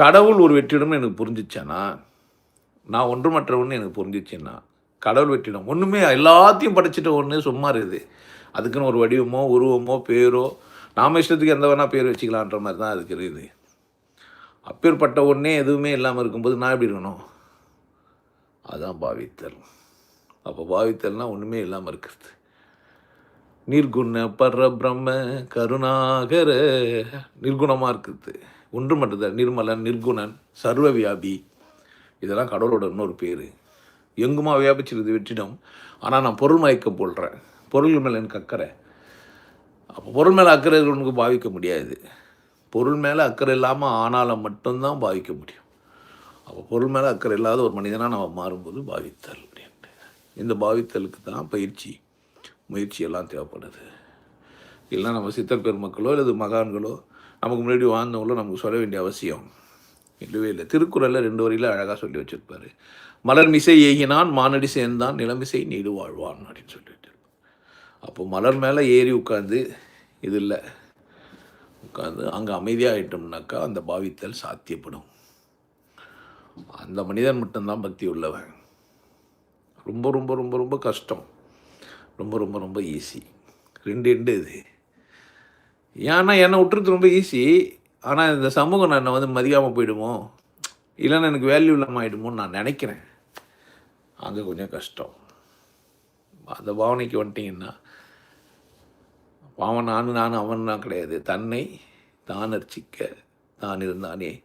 கடவுள் ஒரு வெற்றிடம்னு எனக்கு புரிஞ்சிச்சேன்னா நான் ஒன்றுமற்றவன்னு எனக்கு புரிஞ்சிச்சேன்னா கடவுள் வெற்றிடம். ஒன்றுமே எல்லாத்தையும் படைச்சிட்ட ஒன்று சும்மா இருக்குது. அதுக்குன்னு ஒரு வடிவமோ உருவமோ பேரோ நாம இஷ்டத்துக்கு எந்த வேணால் பேர் வச்சுக்கலான்ற மாதிரி தான் அதுக்கு இருக்குது. அப்பேற்பட்ட ஒன்றே எதுவுமே இல்லாமல் இருக்கும்போது நான் எப்படி இருக்கணும்? அதுதான் பாவித்தல். அப்போ பாவித்தல்னால் ஒன்றுமே இல்லாமல் இருக்கிறது. நிர்குண பர பிரம்ம கருணாகர நிர்குணமாக இருக்குது. ஒன்று மட்டும்தான் நிர்மலன் நிர்குணன் சர்வ வியாபி இதெல்லாம் கடவுளோட இன்னொரு பேர். எங்குமா வியாபிச்சிருது வெற்றிடம். ஆனால் நான் பொருள் மயக்கம் போடுறேன். பொருள் மேலே எனக்கு அக்கறை. அப்போ பொருள் மேலே அக்கறை இருக்கிறவனுக்கு பாவிக்க முடியாது. பொருள் மேலே அக்கறை இல்லாமல் ஆனாலும் மட்டும்தான் பாவிக்க முடியும். அப்போ பொருள் மேலே அக்கறை இல்லாத ஒரு மனிதனாக நம்ம மாறும்போது பாவித்தல் அப்படின்ட்டு. இந்த பாவித்தலுக்கு தான் பயிற்சி முயற்சி எல்லாம் தேவைப்படுது. இல்லைன்னா நம்ம சித்தர் பெருமக்களோ அல்லது மகான்களோ நமக்கு முன்னாடி வாழ்ந்தவங்களும் நமக்கு சொல்ல வேண்டிய அவசியம் இல்லவே இல்லை. திருக்குறளில் ரெண்டு வரியில் அழகாக சொல்லி வச்சிருப்பார். மலர் மிசை ஏகினான் மானடி சேர்ந்தான் நிலமிசை நீடு வாழ்வான் அப்படின்னு சொல்லிட்டு அப்போ மலர் மேலே ஏறி உட்காந்து இது இல்லை. உட்காந்து அங்கே அமைதியாகிட்டோம்னாக்கா அந்த பாவித்தல் சாத்தியப்படும். அந்த மனிதன் மட்டும்தான் பக்தி உள்ளவன். ரொம்ப ரொம்ப ரொம்ப ரொம்ப கஷ்டம். ரொம்ப ரொம்ப ரொம்ப ஈஸி ரெண்டு எண்டு இது. ஏன்னா என்னை விட்டுறது ரொம்ப ஈஸி ஆனால் இந்த சமூகம் என்னை வந்து மதிக்காமல் போயிடுமோ? இல்லைன்னா எனக்கு வேல்யூ இல்லாமல் ஆகிடுமோன்னு நான் நினைக்கிறேன். அது கொஞ்சம் கஷ்டம். அந்த பாவனைக்கு வந்துட்டிங்கன்னா பாவன் நான் நான் அவன் கிடையாது. தன்னை தான் அர்ச்சிக்க தான் இருந்தானே